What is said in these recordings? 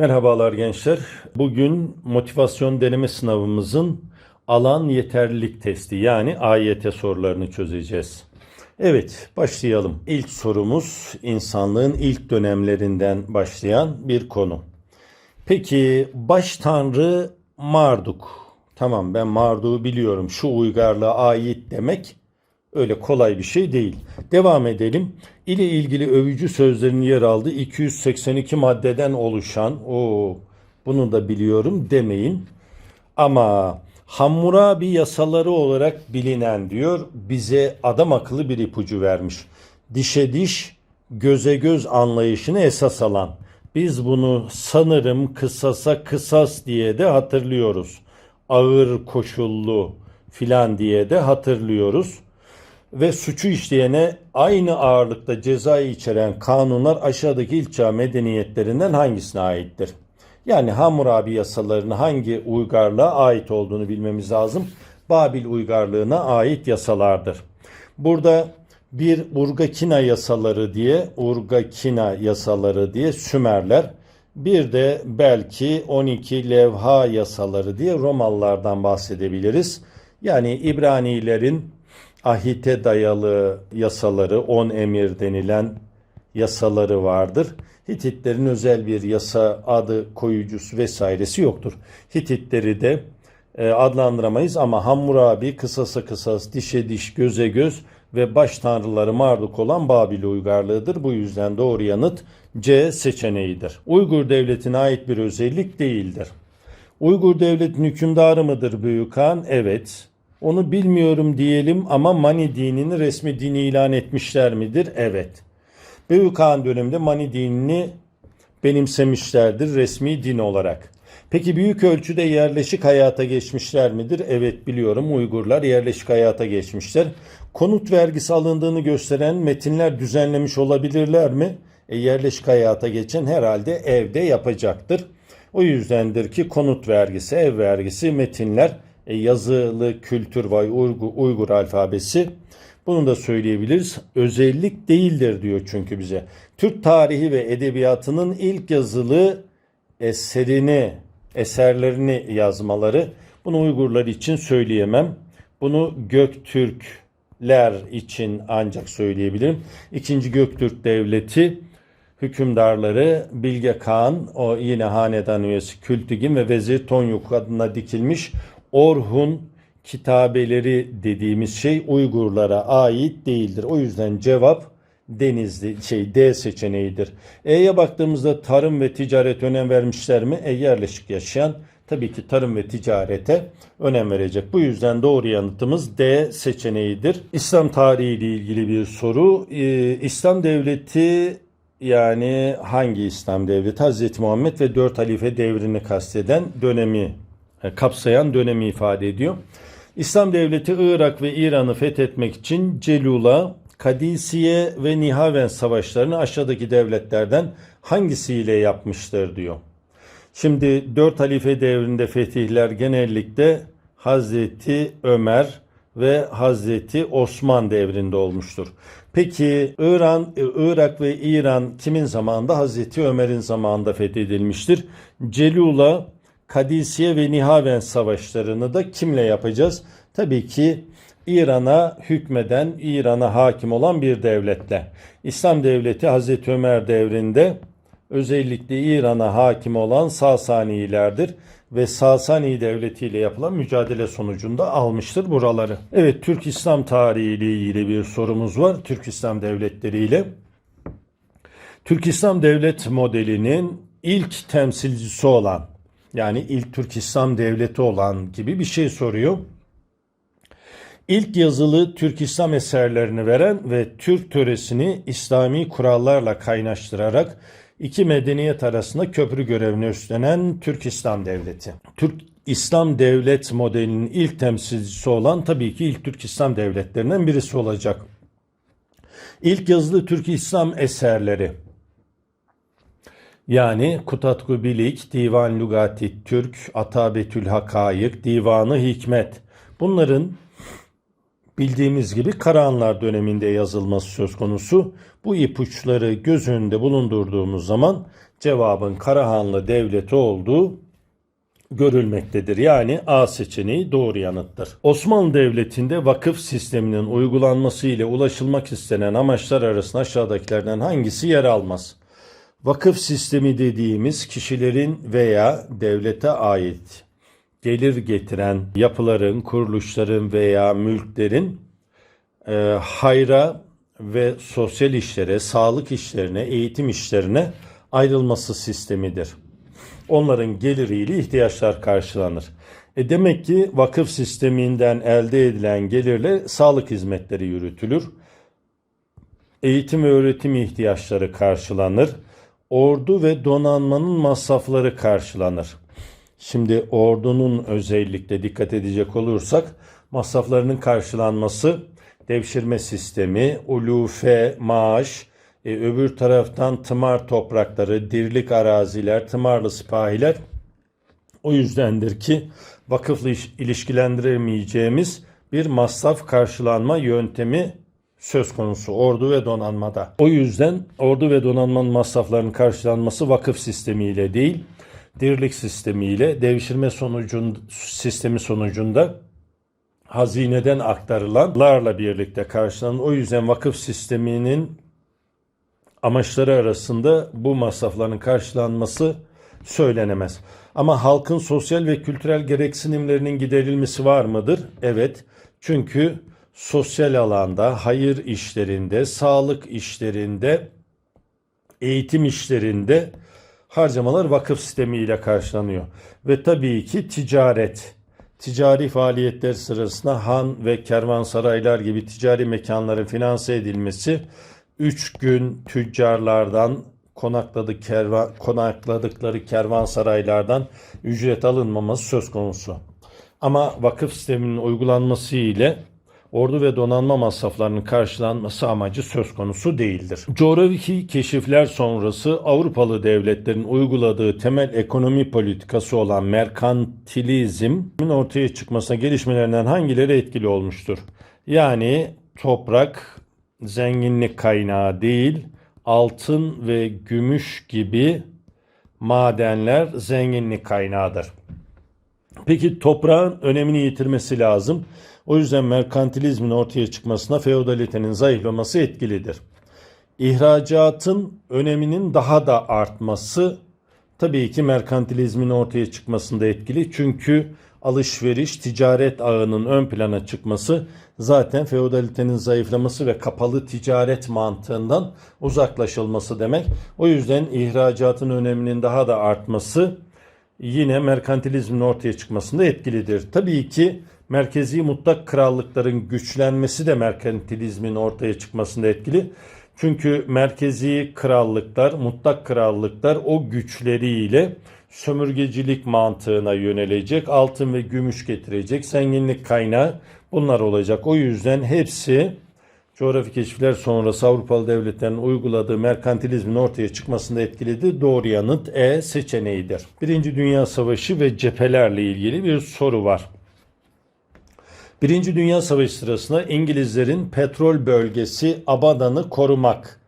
Merhabalar gençler. Bugün motivasyon deneme sınavımızın alan yeterlilik testi yani AYT sorularını çözeceğiz. Evet, başlayalım. İlk sorumuz insanlığın ilk dönemlerinden başlayan bir konu. Peki baş tanrı Marduk. Tamam ben Marduk'u biliyorum. Şu uygarlığa ait demek öyle kolay bir şey değil. Devam edelim. İle ilgili övücü sözlerin yer aldığı 282 maddeden oluşan o bunu da biliyorum demeyin. Ama Hammurabi yasaları olarak bilinen diyor bize adam akıllı bir ipucu vermiş. Dişe diş, göze göz anlayışını esas alan. Biz bunu sanırım kısasa kısas diye de hatırlıyoruz. Ağır koşullu filan diye de hatırlıyoruz ve suçu işleyene aynı ağırlıkta ceza içeren kanunlar aşağıdaki ilk çağ medeniyetlerinden hangisine aittir? Yani Hammurabi yasalarının hangi uygarlığa ait olduğunu bilmemiz lazım. Babil uygarlığına ait yasalardır. Burada bir Urgakina yasaları diye, Urgakina yasaları diye Sümerler, bir de belki 12 levha yasaları diye Romalılardan bahsedebiliriz. Yani İbranilerin ahite dayalı yasaları, on emir denilen yasaları vardır. Hititlerin özel bir yasa adı koyucusu vesairesi yoktur. Hititleri de e, adlandıramayız ama Hammurabi kısasa kısas, dişe diş, göze göz ve baş tanrıları Marduk olan Babil uygarlığıdır. Bu yüzden doğru yanıt C seçeneğidir. Uygur devletine ait bir özellik değildir. Uygur devletin hükümdarı mıdır Büyük Han? Evet. Onu bilmiyorum diyelim ama Mani dinini resmi dini ilan etmişler midir? Evet. Büyük Han döneminde Mani dinini benimsemişlerdir resmi din olarak. Peki büyük ölçüde yerleşik hayata geçmişler midir? Evet biliyorum Uygurlar yerleşik hayata geçmişler. Konut vergisi alındığını gösteren metinler düzenlemiş olabilirler mi? E, yerleşik hayata geçen herhalde evde yapacaktır. O yüzdendir ki konut vergisi, ev vergisi, metinler, yazılı kültür ve Uygur, Uygur alfabesi bunu da söyleyebiliriz. Özellik değildir diyor çünkü bize. Türk tarihi ve edebiyatının ilk yazılı eserini, eserlerini yazmaları. Bunu Uygurlar için söyleyemem. Bunu Göktürkler için ancak söyleyebilirim. İkinci Göktürk Devleti hükümdarları Bilge Kağan, o yine hanedan üyesi Kültigin ve Vezir Tonyuk adına dikilmiş Orhun kitabeleri dediğimiz şey Uygurlara ait değildir. O yüzden cevap Denizli şey D seçeneğidir. E'ye baktığımızda tarım ve ticaret önem vermişler mi? E yerleşik yaşayan tabii ki tarım ve ticarete önem verecek. Bu yüzden doğru yanıtımız D seçeneğidir. İslam tarihi ile ilgili bir soru. Ee, İslam devleti yani hangi İslam devleti? Hazreti Muhammed ve dört halife devrini kasteden dönemi kapsayan dönemi ifade ediyor. İslam devleti Irak ve İran'ı fethetmek için Celula, Kadisiye ve Nihaven savaşlarını aşağıdaki devletlerden hangisiyle yapmıştır diyor. Şimdi dört halife devrinde fetihler genellikle Hazreti Ömer ve Hazreti Osman devrinde olmuştur. Peki İran, Irak ve İran kimin zamanında? Hazreti Ömer'in zamanında fethedilmiştir. Celula, Kadisiye ve Nihaven savaşlarını da kimle yapacağız? Tabii ki İran'a hükmeden, İran'a hakim olan bir devletle. İslam devleti Hazreti Ömer devrinde özellikle İran'a hakim olan Sasanilerdir ve Sasani devleti ile yapılan mücadele sonucunda almıştır buraları. Evet Türk İslam tarihi ile ilgili bir sorumuz var. Türk İslam devletleri ile. Türk İslam devlet modelinin ilk temsilcisi olan yani ilk Türk İslam devleti olan gibi bir şey soruyor. İlk yazılı Türk İslam eserlerini veren ve Türk töresini İslami kurallarla kaynaştırarak iki medeniyet arasında köprü görevini üstlenen Türk İslam Devleti. Türk İslam devlet modelinin ilk temsilcisi olan tabii ki ilk Türk İslam devletlerinden birisi olacak. İlk yazılı Türk İslam eserleri yani Kutatku Bilik, Divan Lugati Türk, Atabetül Hakayık, Divanı Hikmet. Bunların bildiğimiz gibi Karahanlar döneminde yazılması söz konusu. Bu ipuçları göz önünde bulundurduğumuz zaman cevabın Karahanlı devleti olduğu görülmektedir. Yani A seçeneği doğru yanıttır. Osmanlı Devleti'nde vakıf sisteminin uygulanması ile ulaşılmak istenen amaçlar arasında aşağıdakilerden hangisi yer almaz? Vakıf sistemi dediğimiz kişilerin veya devlete ait gelir getiren yapıların, kuruluşların veya mülklerin e, hayra ve sosyal işlere, sağlık işlerine, eğitim işlerine ayrılması sistemidir. Onların geliriyle ihtiyaçlar karşılanır. E demek ki vakıf sisteminden elde edilen gelirle sağlık hizmetleri yürütülür. Eğitim ve öğretim ihtiyaçları karşılanır. Ordu ve donanmanın masrafları karşılanır. Şimdi ordunun özellikle dikkat edecek olursak masraflarının karşılanması devşirme sistemi, ulufe, maaş, e, öbür taraftan tımar toprakları, dirlik araziler, tımarlı sipahiler. O yüzdendir ki vakıfla iş- ilişkilendiremeyeceğimiz bir masraf karşılanma yöntemi söz konusu ordu ve donanmada. O yüzden ordu ve donanmanın masraflarının karşılanması vakıf sistemiyle değil, dirlik sistemiyle devşirme sonucun sistemi sonucunda hazineden aktarılanlarla birlikte karşılanan o yüzden vakıf sisteminin amaçları arasında bu masrafların karşılanması söylenemez. Ama halkın sosyal ve kültürel gereksinimlerinin giderilmesi var mıdır? Evet. Çünkü sosyal alanda, hayır işlerinde, sağlık işlerinde, eğitim işlerinde harcamalar vakıf sistemiyle karşılanıyor. Ve tabii ki ticaret. Ticari faaliyetler sırasında han ve kervansaraylar gibi ticari mekanların finanse edilmesi 3 gün tüccarlardan konakladık kervan, konakladıkları kervansaraylardan ücret alınmaması söz konusu. Ama vakıf sisteminin uygulanması ile ordu ve donanma masraflarının karşılanması amacı söz konusu değildir. Coğrafi keşifler sonrası Avrupalı devletlerin uyguladığı temel ekonomi politikası olan merkantilizmin ortaya çıkmasına gelişmelerinden hangileri etkili olmuştur? Yani toprak zenginlik kaynağı değil, altın ve gümüş gibi madenler zenginlik kaynağıdır. Peki toprağın önemini yitirmesi lazım. O yüzden merkantilizmin ortaya çıkmasına feodalitenin zayıflaması etkilidir. İhracatın öneminin daha da artması tabii ki merkantilizmin ortaya çıkmasında etkili. Çünkü alışveriş, ticaret ağının ön plana çıkması zaten feodalitenin zayıflaması ve kapalı ticaret mantığından uzaklaşılması demek. O yüzden ihracatın öneminin daha da artması yine merkantilizmin ortaya çıkmasında etkilidir. Tabii ki merkezi mutlak krallıkların güçlenmesi de merkantilizmin ortaya çıkmasında etkili. Çünkü merkezi krallıklar, mutlak krallıklar o güçleriyle sömürgecilik mantığına yönelecek, altın ve gümüş getirecek, zenginlik kaynağı bunlar olacak. O yüzden hepsi coğrafi keşifler sonrası Avrupalı devletlerin uyguladığı merkantilizmin ortaya çıkmasında etkilidir. Doğru yanıt E seçeneğidir. Birinci Dünya Savaşı ve cephelerle ilgili bir soru var. Birinci Dünya Savaşı sırasında İngilizlerin petrol bölgesi Abadan'ı korumak.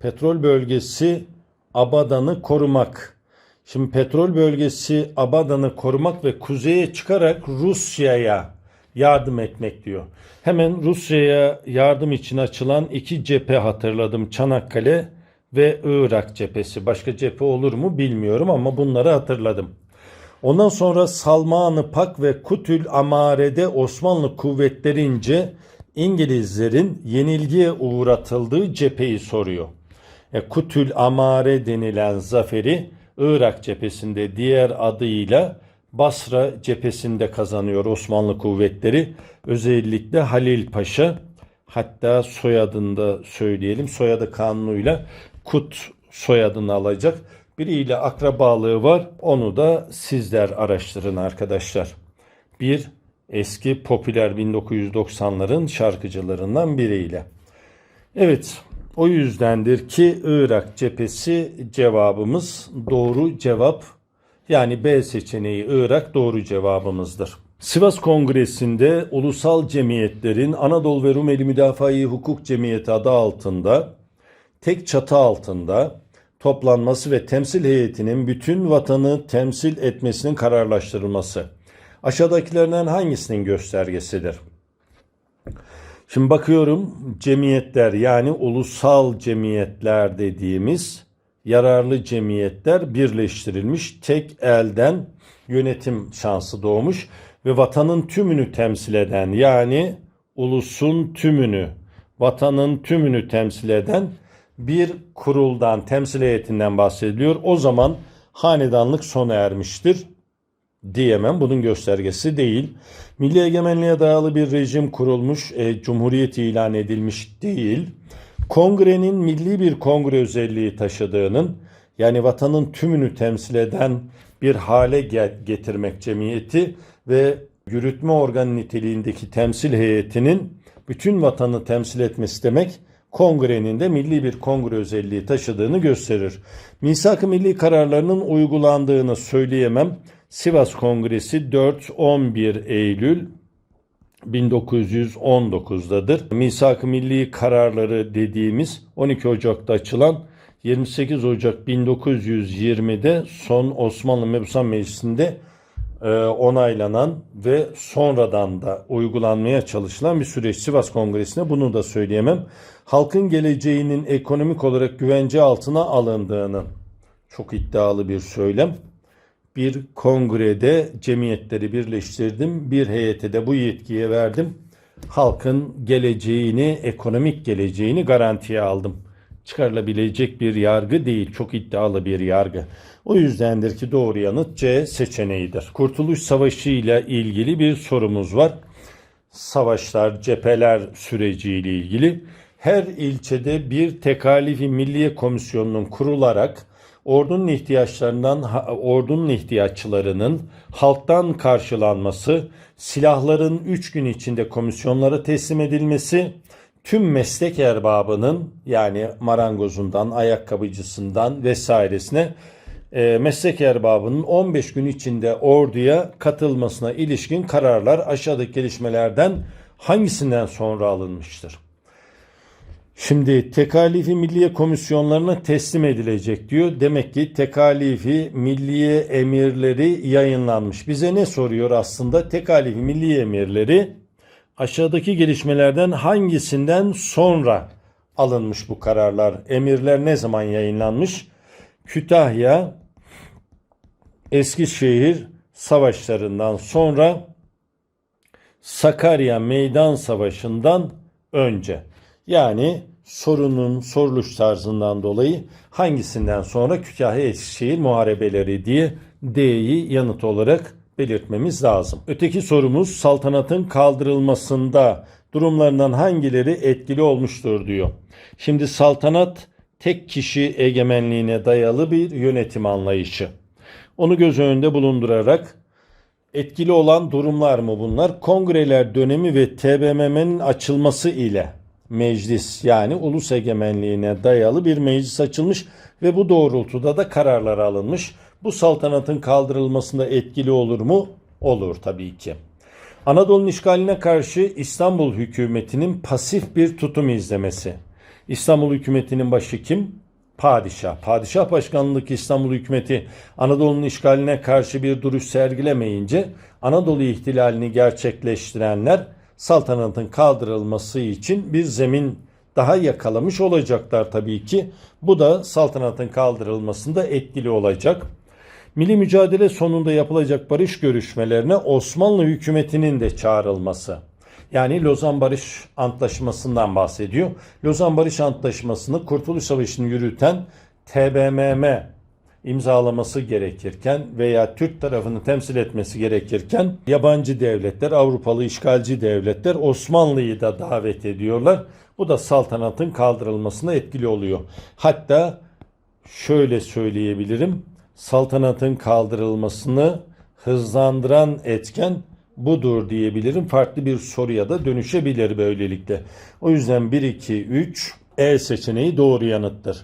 Petrol bölgesi Abadan'ı korumak. Şimdi petrol bölgesi Abadan'ı korumak ve kuzeye çıkarak Rusya'ya yardım etmek diyor. Hemen Rusya'ya yardım için açılan iki cephe hatırladım. Çanakkale ve Irak cephesi. Başka cephe olur mu bilmiyorum ama bunları hatırladım. Ondan sonra Salman-ı Pak ve Kutül Amare'de Osmanlı kuvvetlerince İngilizlerin yenilgiye uğratıldığı cepheyi soruyor. E, Kutül Amare denilen zaferi Irak cephesinde diğer adıyla Basra cephesinde kazanıyor Osmanlı kuvvetleri. Özellikle Halil Paşa hatta soyadında söyleyelim soyadı kanunuyla Kut soyadını alacak. Biriyle akrabalığı var. Onu da sizler araştırın arkadaşlar. Bir eski popüler 1990'ların şarkıcılarından biriyle. Evet, o yüzdendir ki Irak cephesi cevabımız doğru cevap. Yani B seçeneği Irak doğru cevabımızdır. Sivas Kongresi'nde ulusal cemiyetlerin Anadolu ve Rumeli Müdafaa-i Hukuk Cemiyeti adı altında tek çatı altında toplanması ve temsil heyetinin bütün vatanı temsil etmesinin kararlaştırılması aşağıdakilerden hangisinin göstergesidir? Şimdi bakıyorum cemiyetler yani ulusal cemiyetler dediğimiz yararlı cemiyetler birleştirilmiş tek elden yönetim şansı doğmuş ve vatanın tümünü temsil eden yani ulusun tümünü vatanın tümünü temsil eden bir kuruldan temsil heyetinden bahsediliyor. O zaman hanedanlık sona ermiştir diyemem. Bunun göstergesi değil. Milli egemenliğe dayalı bir rejim kurulmuş, e, cumhuriyet ilan edilmiş değil. Kongrenin milli bir kongre özelliği taşıdığının yani vatanın tümünü temsil eden bir hale ge- getirmek cemiyeti ve yürütme organı niteliğindeki temsil heyetinin bütün vatanı temsil etmesi demek kongrenin de milli bir kongre özelliği taşıdığını gösterir. Misak-ı milli kararlarının uygulandığını söyleyemem. Sivas Kongresi 4-11 Eylül 1919'dadır. Misak-ı Milli kararları dediğimiz 12 Ocak'ta açılan 28 Ocak 1920'de son Osmanlı Mebusan Meclisi'nde onaylanan ve sonradan da uygulanmaya çalışılan bir süreç. Sivas Kongresi'ne bunu da söyleyemem. Halkın geleceğinin ekonomik olarak güvence altına alındığını çok iddialı bir söylem bir kongrede cemiyetleri birleştirdim. Bir heyete de bu yetkiye verdim. Halkın geleceğini, ekonomik geleceğini garantiye aldım. Çıkarılabilecek bir yargı değil, çok iddialı bir yargı. O yüzdendir ki doğru yanıt C seçeneğidir. Kurtuluş Savaşı ile ilgili bir sorumuz var. Savaşlar, cepheler süreciyle ilgili her ilçede bir tekalifi milliye komisyonunun kurularak ordunun ihtiyaçlarından ordunun ihtiyaçlarının halktan karşılanması, silahların 3 gün içinde komisyonlara teslim edilmesi, tüm meslek erbabının yani marangozundan, ayakkabıcısından vesairesine e, meslek erbabının 15 gün içinde orduya katılmasına ilişkin kararlar aşağıdaki gelişmelerden hangisinden sonra alınmıştır? Şimdi tekalifi milliye komisyonlarına teslim edilecek diyor. Demek ki tekalifi milliye emirleri yayınlanmış. Bize ne soruyor aslında? Tekalifi milliye emirleri aşağıdaki gelişmelerden hangisinden sonra alınmış bu kararlar? Emirler ne zaman yayınlanmış? Kütahya, Eskişehir savaşlarından sonra Sakarya Meydan Savaşı'ndan önce. Yani sorunun soruluş tarzından dolayı hangisinden sonra Kütahya Eskişehir muharebeleri diye D'yi yanıt olarak belirtmemiz lazım. Öteki sorumuz saltanatın kaldırılmasında durumlarından hangileri etkili olmuştur diyor. Şimdi saltanat tek kişi egemenliğine dayalı bir yönetim anlayışı. Onu göz önünde bulundurarak etkili olan durumlar mı bunlar? Kongreler dönemi ve TBMM'nin açılması ile meclis yani ulus egemenliğine dayalı bir meclis açılmış ve bu doğrultuda da kararlar alınmış. Bu saltanatın kaldırılmasında etkili olur mu? Olur tabii ki. Anadolu'nun işgaline karşı İstanbul hükümetinin pasif bir tutum izlemesi. İstanbul hükümetinin başı kim? Padişah. Padişah başkanlığındaki İstanbul hükümeti Anadolu'nun işgaline karşı bir duruş sergilemeyince Anadolu ihtilalini gerçekleştirenler saltanatın kaldırılması için bir zemin daha yakalamış olacaklar tabii ki. Bu da saltanatın kaldırılmasında etkili olacak. Milli mücadele sonunda yapılacak barış görüşmelerine Osmanlı hükümetinin de çağrılması. Yani Lozan Barış Antlaşması'ndan bahsediyor. Lozan Barış Antlaşması'nı Kurtuluş Savaşı'nı yürüten TBMM imzalaması gerekirken veya Türk tarafını temsil etmesi gerekirken yabancı devletler, Avrupalı işgalci devletler Osmanlı'yı da davet ediyorlar. Bu da saltanatın kaldırılmasına etkili oluyor. Hatta şöyle söyleyebilirim. Saltanatın kaldırılmasını hızlandıran etken budur diyebilirim. Farklı bir soruya da dönüşebilir böylelikle. O yüzden 1 2 3 E seçeneği doğru yanıttır.